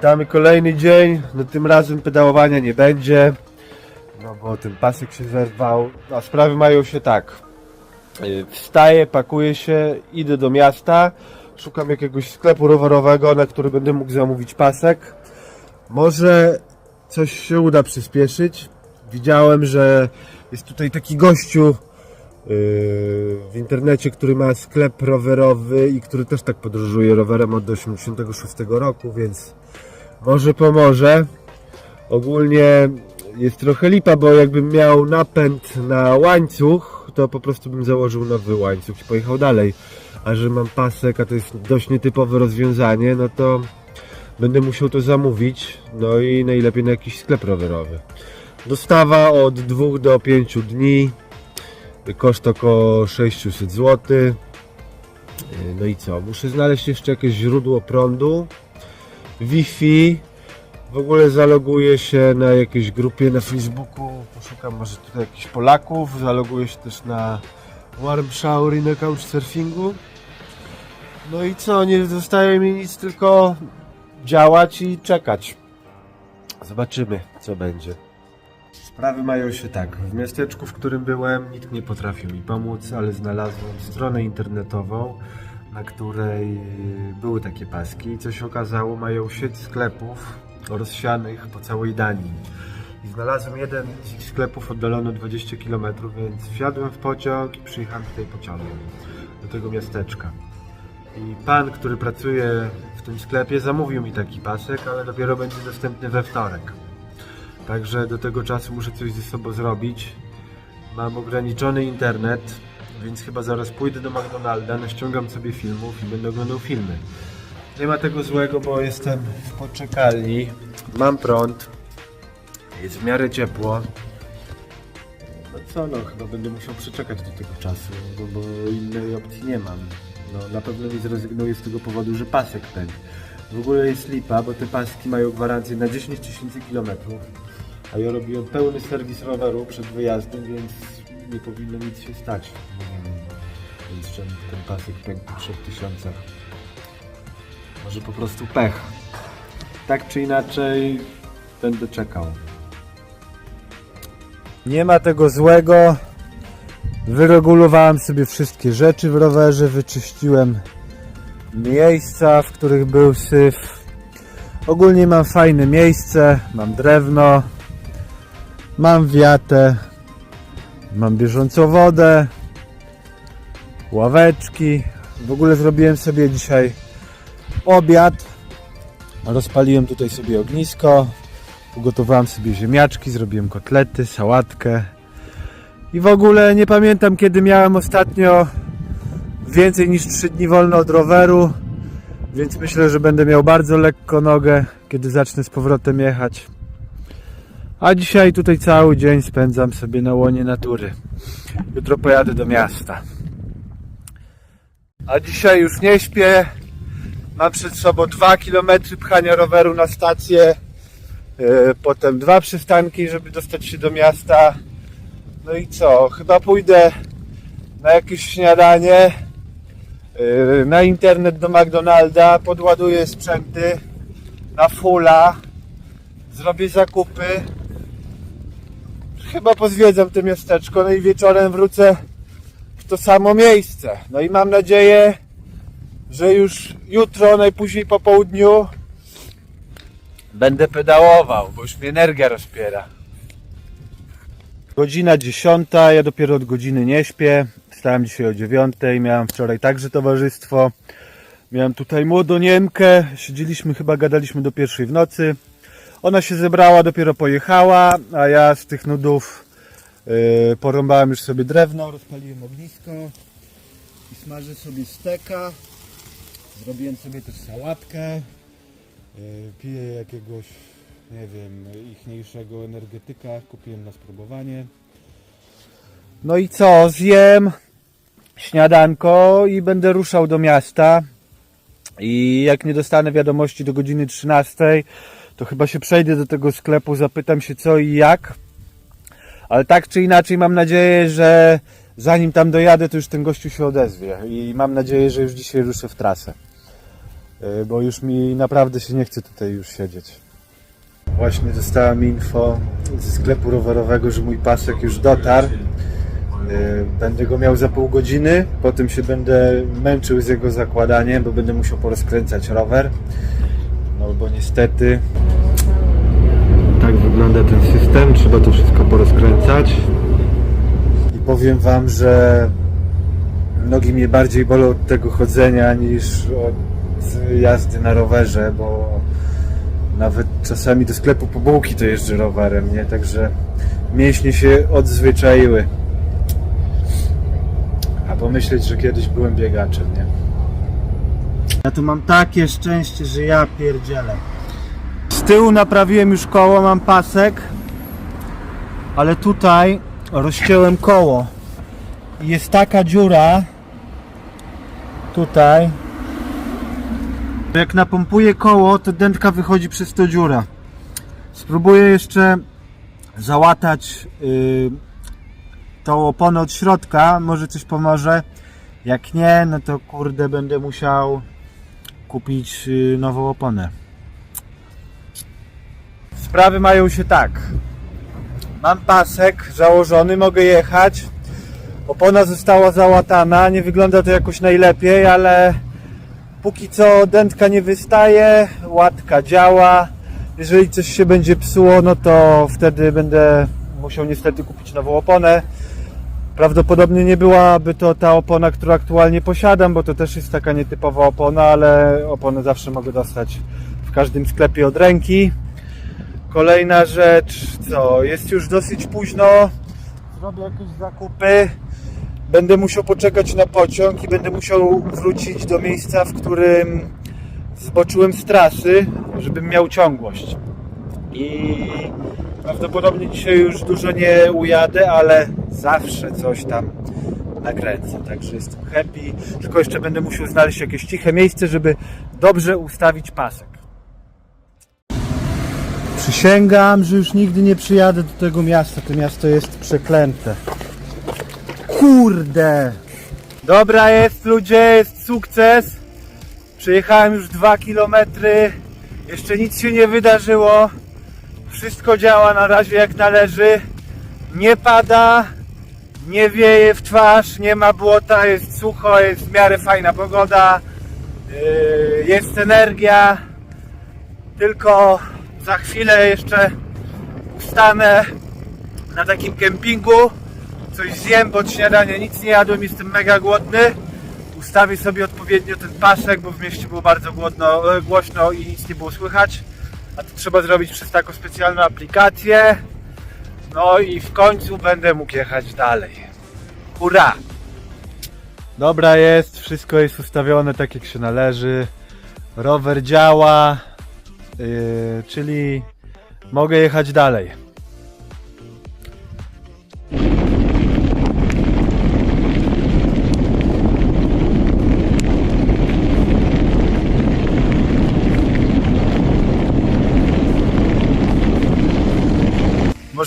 Witamy kolejny dzień. No tym razem pedałowania nie będzie. No bo ten pasek się zerwał. A sprawy mają się tak. Yy, Wstaję, pakuję się, idę do miasta. Szukam jakiegoś sklepu rowerowego, na który będę mógł zamówić pasek. Może coś się uda przyspieszyć. Widziałem, że jest tutaj taki gościu yy, w internecie, który ma sklep rowerowy i który też tak podróżuje rowerem od 86 roku, więc może pomoże. Ogólnie jest trochę lipa, bo jakbym miał napęd na łańcuch, to po prostu bym założył nowy łańcuch i pojechał dalej. A że mam pasek, a to jest dość nietypowe rozwiązanie, no to będę musiał to zamówić. No i najlepiej na jakiś sklep rowerowy. Dostawa od 2 do 5 dni. Koszt około 600 zł. No i co? Muszę znaleźć jeszcze jakieś źródło prądu. Wi-Fi. W ogóle zaloguję się na jakiejś grupie na Facebooku. Poszukam może tutaj jakichś Polaków. Zaloguję się też na Warm Shower i na Couchsurfingu. No i co? Nie zostaje mi nic tylko działać i czekać. Zobaczymy, co będzie. Sprawy mają się tak. W miasteczku, w którym byłem, nikt nie potrafił mi pomóc, ale znalazłem stronę internetową, na której y, były takie paski. Co się okazało, mają sieć sklepów rozsianych po całej Danii. I znalazłem jeden z ich sklepów oddalony 20 km, więc wsiadłem w pociąg i przyjechałem tutaj pociągiem do tego miasteczka. I pan, który pracuje w tym sklepie, zamówił mi taki pasek, ale dopiero będzie dostępny we wtorek. Także do tego czasu muszę coś ze sobą zrobić. Mam ograniczony internet, więc chyba zaraz pójdę do McDonalda, naściągam sobie filmów i będę oglądał filmy. Nie ma tego złego, bo jestem w poczekalni, mam prąd, jest w miarę ciepło. No co no, chyba będę musiał przeczekać do tego czasu, bo, bo innej opcji nie mam. No na pewno nie zrezygnuję z tego powodu, że pasek pękł. W ogóle jest lipa, bo te paski mają gwarancję na 10 tysięcy kilometrów. A ja robiłem pełny serwis roweru przed wyjazdem, więc nie powinno nic się stać. Więc czemu ten pasek pękł po 3000? Może po prostu pech. Tak czy inaczej będę czekał. Nie ma tego złego. Wyregulowałem sobie wszystkie rzeczy w rowerze, wyczyściłem miejsca, w których był syf. Ogólnie mam fajne miejsce, mam drewno, mam wiatę, mam bieżącą wodę, ławeczki. W ogóle zrobiłem sobie dzisiaj obiad. Rozpaliłem tutaj sobie ognisko, ugotowałem sobie ziemniaczki, zrobiłem kotlety, sałatkę. I w ogóle nie pamiętam kiedy miałem ostatnio więcej niż 3 dni wolno od roweru, więc myślę, że będę miał bardzo lekko nogę, kiedy zacznę z powrotem jechać. A dzisiaj tutaj cały dzień spędzam sobie na łonie natury. Jutro pojadę do miasta. A dzisiaj już nie śpię. Mam przed sobą 2 km pchania roweru na stację. Yy, Potem dwa przystanki, żeby dostać się do miasta. No i co? Chyba pójdę na jakieś śniadanie. Yy, Na internet do McDonalda. Podładuję sprzęty na fulla. Zrobię zakupy chyba pozwiedzam to miasteczko, no i wieczorem wrócę w to samo miejsce. No i mam nadzieję, że już jutro, najpóźniej po południu będę pedałował, bo już mnie energia rozpiera. Godzina dziesiąta, ja dopiero od godziny nie śpię. Wstałem dzisiaj o dziewiątej, miałem wczoraj także towarzystwo. Miałem tutaj młodą Niemkę, siedzieliśmy, chyba gadaliśmy do pierwszej w nocy. Ona się zebrała, dopiero pojechała, a ja z tych nudów yy, porąbałem już sobie drewno, rozpaliłem ognisko i smażę sobie steka. Zrobiłem sobie też sałatkę. Yy, piję jakiegoś, nie wiem, ichniejszego energetyka, kupiłem na spróbowanie. No i co, zjem śniadanko i będę ruszał do miasta. I jak nie dostanę wiadomości do godziny 13, to chyba się przejdę do tego sklepu, zapytam się co i jak. Ale tak czy inaczej mam nadzieję, że zanim tam dojadę, to już ten gościu się odezwie. I mam nadzieję, że już dzisiaj ruszę w trasę. y, bo już mi naprawdę się nie chce tutaj już siedzieć. Właśnie dostałem info ze sklepu rowerowego, że mój pasek już dotarł. Y, Będę go miał za pół godziny, potem się będę męczył z jego zakładaniem, bo będę musiał porozkręcać rower. No bo niestety tak wygląda ten system, trzeba to wszystko porozkręcać. I powiem Wam, że nogi mnie bardziej bolą od tego chodzenia niż od jazdy na rowerze, bo nawet czasami do sklepu po bułki to jeżdżę rowerem, nie? Także mięśnie się odzwyczaiły. A pomyśleć, że kiedyś byłem biegaczem, nie? Ja tu mam takie szczęście, że ja pierdzielę. Z tyłu naprawiłem już koło, mam pasek, ale tutaj rozciąłem koło. Jest taka dziura tutaj. Jak napompuję koło, to dętka wychodzi przez tą dziurę. Spróbuję jeszcze załatać yy, tą oponę od środka, może coś pomoże. Jak nie, no to kurde będę musiał kupić y, nową oponę. Sprawy mają się tak. Mam pasek założony, mogę jechać. Opona została załatana, nie wygląda to jakoś najlepiej, ale póki co dętka nie wystaje, łatka działa. Jeżeli coś się będzie psuło, no to wtedy będę musiał niestety kupić nową oponę. Prawdopodobnie nie byłaby to ta opona, którą aktualnie posiadam, bo to też jest taka nietypowa opona, ale oponę zawsze mogę dostać w każdym sklepie od ręki. Kolejna rzecz, co jest już dosyć późno. Zrobię jakieś zakupy. Będę musiał poczekać na pociąg i będę musiał wrócić do miejsca, w którym zboczyłem z trasy, żebym miał ciągłość. I prawdopodobnie dzisiaj już dużo nie ujadę, ale zawsze coś tam nakręcę. Także jestem happy. Tylko jeszcze będę musiał znaleźć jakieś ciche miejsce, żeby dobrze ustawić pasek. Przysięgam, że już nigdy nie przyjadę do tego miasta. To miasto jest przeklęte. Kurde! Dobra jest ludzie, jest sukces. Przejechałem już 2 km. Jeszcze nic się nie wydarzyło. Wszystko działa na razie jak należy. Nie pada, nie wieje w twarz, nie ma błota, jest sucho, jest w miarę fajna pogoda. Yy, Jest energia. Tylko za chwilę jeszcze ustanę na takim kempingu. Coś zjem, bo od śniadania nic nie jadłem, jestem mega głodny. Ustawię sobie odpowiednio ten pasek, bo w mieście było bardzo głodno, e, głośno i nic nie było słychać. A to trzeba zrobić przez taką specjalną aplikację. No i w końcu będę mógł jechać dalej. Hurra! Dobra jest, wszystko jest ustawione tak jak się należy. Rower działa, yy, czyli mogę jechać dalej.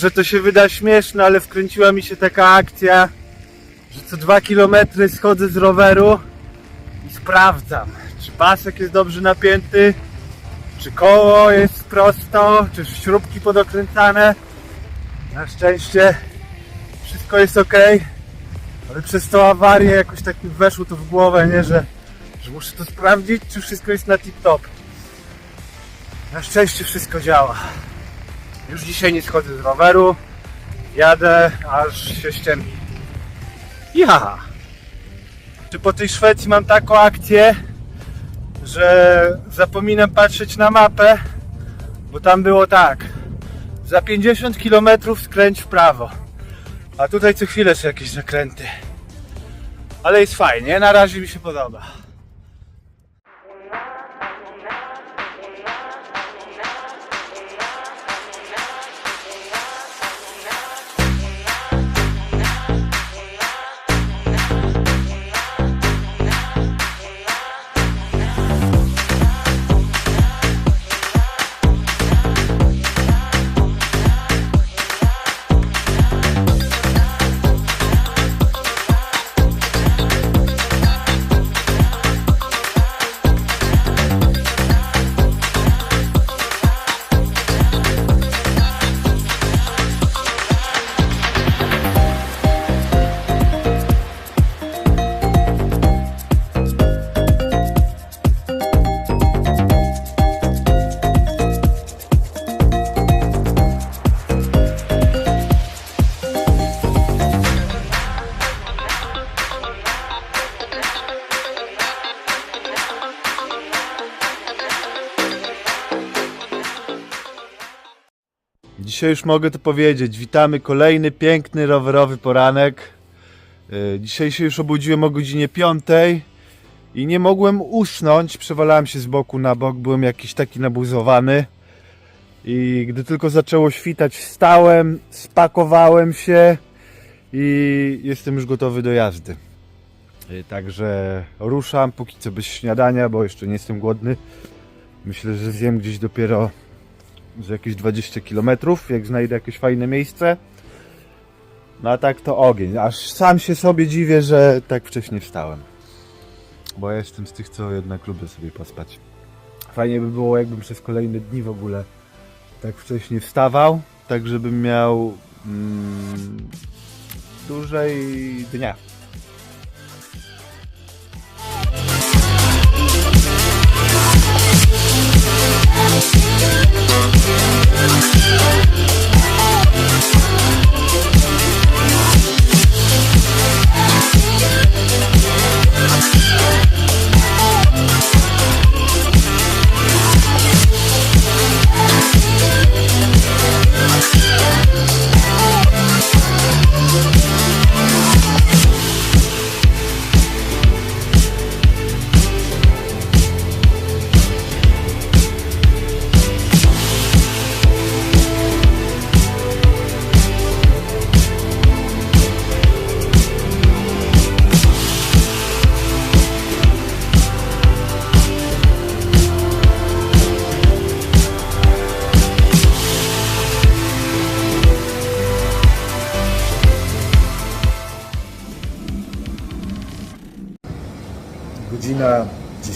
Może to się wyda śmieszne, ale wkręciła mi się taka akcja, że co dwa kilometry schodzę z roweru i sprawdzam, czy pasek jest dobrze napięty, czy koło jest prosto, czy śrubki podokręcane. Na szczęście wszystko jest ok, ale przez tą awarię jakoś tak mi weszło to w głowę, nie, że, że muszę to sprawdzić, czy wszystko jest na tip-top. Na szczęście wszystko działa. Już dzisiaj nie schodzę z roweru. Jadę, aż się ściemni. Ja! Czy po tej Szwecji mam taką akcję, że zapominam patrzeć na mapę, bo tam było tak. Za 50 km skręć w prawo. A tutaj co chwilę są jakieś zakręty. Ale jest fajnie, na razie mi się podoba. Dzisiaj już mogę to powiedzieć. Witamy kolejny piękny rowerowy poranek. Yy, Dzisiaj się już obudziłem o godzinie 5 i nie mogłem usnąć. Przewalałem się z boku na bok, byłem jakiś taki nabuzowany. I gdy tylko zaczęło świtać, wstałem, spakowałem się i jestem już gotowy do jazdy. Yy, Także ruszam, póki co bez śniadania, bo jeszcze nie jestem głodny. Myślę, że zjem gdzieś dopiero za jakieś 20 km, jak znajdę jakieś fajne miejsce. No a tak to ogień. Aż sam się sobie dziwię, że tak wcześnie wstałem. Bo ja jestem z tych, co jednak lubię sobie pospać. Fajnie by było, jakbym przez kolejne dni w ogóle tak wcześnie wstawał, tak żebym miał mm, dłużej dnia. Godzina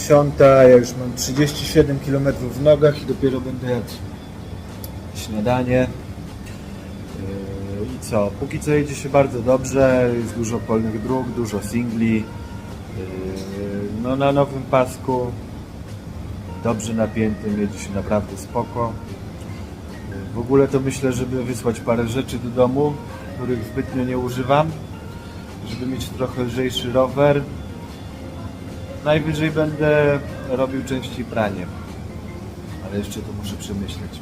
10, ja już mam 37 km w nogach i dopiero będę jadł śniadanie. Yy, I co? Póki co jedzie się bardzo dobrze, jest dużo polnych dróg, dużo singli. Yy, No na nowym pasku, dobrze napiętym, jedzie się naprawdę spoko. Yy, W ogóle to myślę, żeby wysłać parę rzeczy do domu, których zbytnio nie używam, żeby mieć trochę lżejszy rower. Najwyżej będę robił częściej pranie. Ale jeszcze to muszę przemyśleć.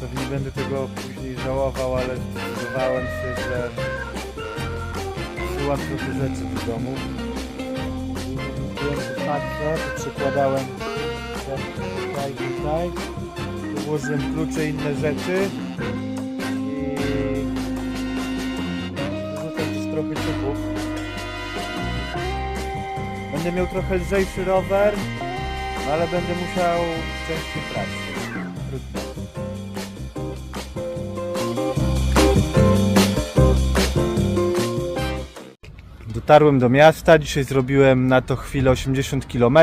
Pewnie będę tego później żałował, ale zdecydowałem się, że wysyłam trochę rzeczy do domu. Patrzę, przykładałem tutaj, tutaj. Ułożyłem klucze i inne rzeczy. I wrzucam też trochę ciuchów. Będę miał trochę lżejszy rower, ale będę musiał częściej prać. Dotarłem do miasta, dzisiaj zrobiłem na to chwilę 80 km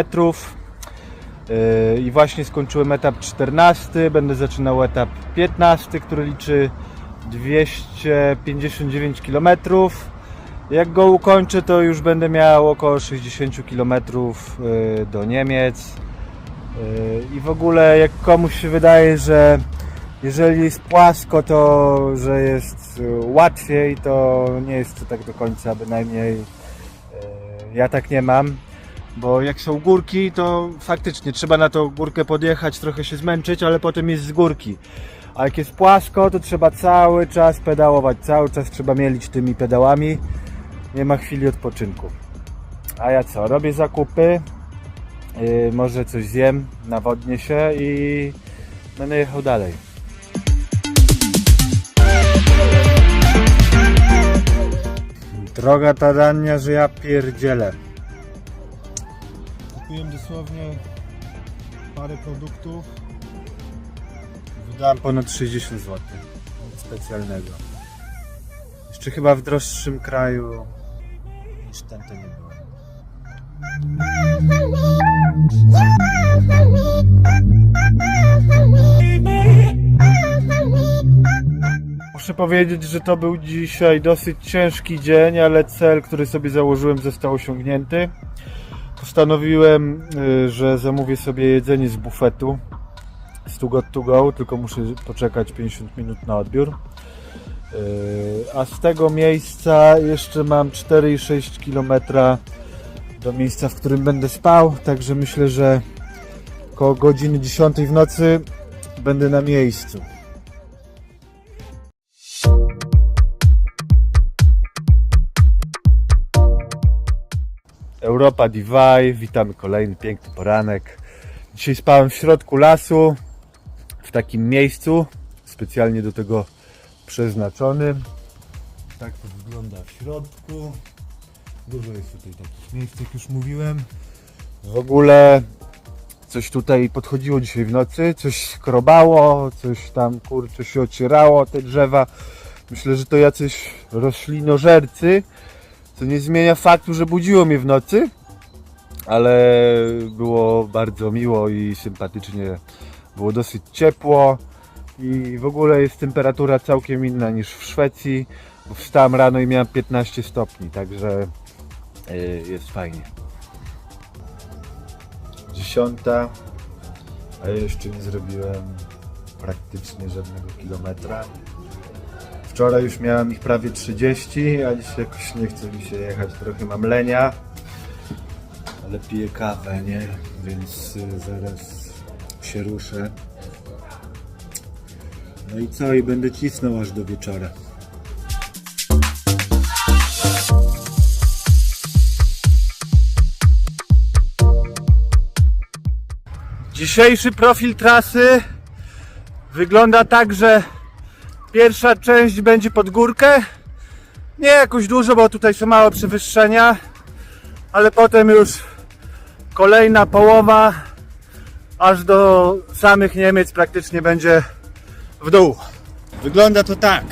i właśnie skończyłem etap 14, będę zaczynał etap 15, który liczy 259 km. Jak go ukończę, to już będę miał około 60 km do Niemiec. Yy, I w ogóle jak komuś się wydaje, że jeżeli jest płasko, to że jest y, łatwiej, to nie jest to tak do końca, bynajmniej y, ja tak nie mam. Bo jak są górki, to faktycznie trzeba na tą górkę podjechać, trochę się zmęczyć, ale potem jest z górki. A jak jest płasko, to trzeba cały czas pedałować, cały czas trzeba mielić tymi pedałami. Nie ma chwili odpoczynku. A ja co? Robię zakupy, yy, może coś zjem, nawodnię się i będę jechał dalej. Droga ta dania, że ja pierdzielę. Kupiłem dosłownie parę produktów. Wydałem ponad 60 zł. Nic specjalnego. Jeszcze chyba w droższym kraju niż ten to nie było. Muszę powiedzieć, że to był dzisiaj dosyć ciężki dzień, ale cel, który sobie założyłem, został osiągnięty. Postanowiłem, y, że zamówię sobie jedzenie z bufetu. z Too Got To Go, tylko muszę poczekać 50 minut na odbiór. Yy, A z tego miejsca jeszcze mam 4,6 km do miejsca, w którym będę spał, także myślę, że koło godziny 10 w nocy będę na miejscu. Europa Divide, witamy kolejny piękny poranek. Dzisiaj spałem w środku lasu, w takim miejscu, specjalnie do tego przeznaczonym. Tak to wygląda w środku. Dużo jest tutaj takich miejsc, jak już mówiłem. W ogóle coś tutaj podchodziło dzisiaj w nocy, coś skrobało, coś tam kurczę się ocierało, te drzewa. Myślę, że to jacyś roślinożercy, co nie zmienia faktu, że budziło mnie w nocy, ale było bardzo miło i sympatycznie. Było dosyć ciepło i w ogóle jest temperatura całkiem inna niż w Szwecji. Bo wstałem rano i miałem 15 stopni, także y, jest fajnie. Dziesiąta, a jeszcze nie zrobiłem praktycznie żadnego kilometra. Wczoraj już miałem ich prawie 30, a dzisiaj jakoś nie chce mi się jechać, trochę mam lenia. Ale piję kawę, nie? Więc y, zaraz się ruszę. No i co? I będę cisnął aż do wieczora. Dzisiejszy profil trasy wygląda tak, że pierwsza część będzie pod górkę. Nie jakoś dużo, bo tutaj są małe przewyższenia, ale potem już kolejna połowa aż do samych Niemiec praktycznie będzie w dół. Wygląda to tak.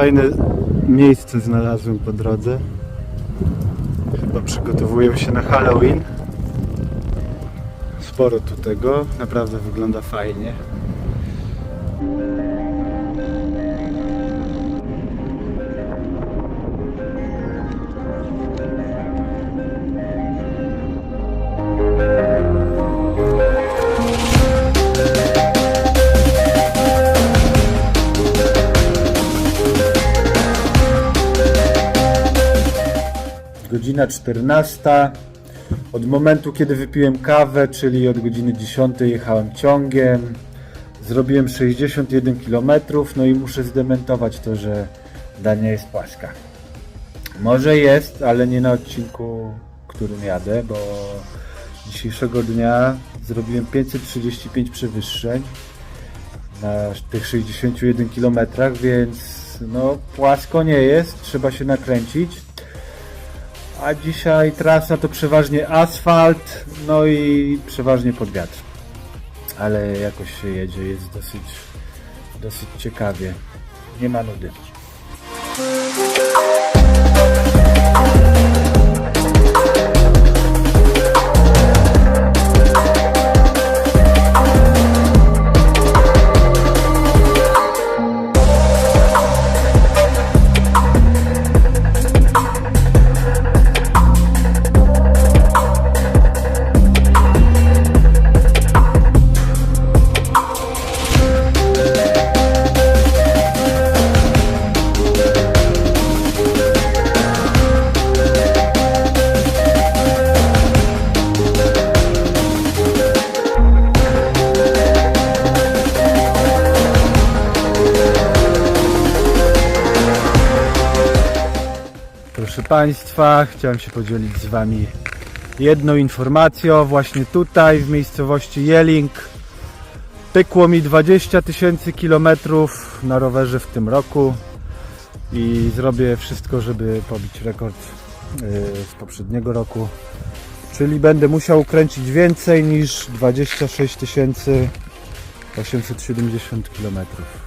Fajne miejsce znalazłem po drodze. Chyba przygotowuję się na Halloween. Sporo tu tego, naprawdę wygląda fajnie. Godzina 14. Od momentu, kiedy wypiłem kawę, czyli od godziny 10 jechałem ciągiem. Zrobiłem 61 km, no i muszę zdementować to, że Dania jest płaska. Może jest, ale nie na odcinku, którym jadę, bo dzisiejszego dnia zrobiłem 535 przewyższeń na tych 61 km, więc no płasko nie jest, trzeba się nakręcić. A dzisiaj trasa to przeważnie asfalt, no i przeważnie pod wiatr. Ale jakoś się jedzie, jest dosyć, dosyć ciekawie. Nie ma nudy. Państwa, chciałem się podzielić z Wami jedną informacją. Właśnie tutaj, w miejscowości Jeling, pykło mi 20 tysięcy kilometrów na rowerze w tym roku i zrobię wszystko, żeby pobić rekord yy, z poprzedniego roku. Czyli będę musiał ukręcić więcej niż 26 870 kilometrów.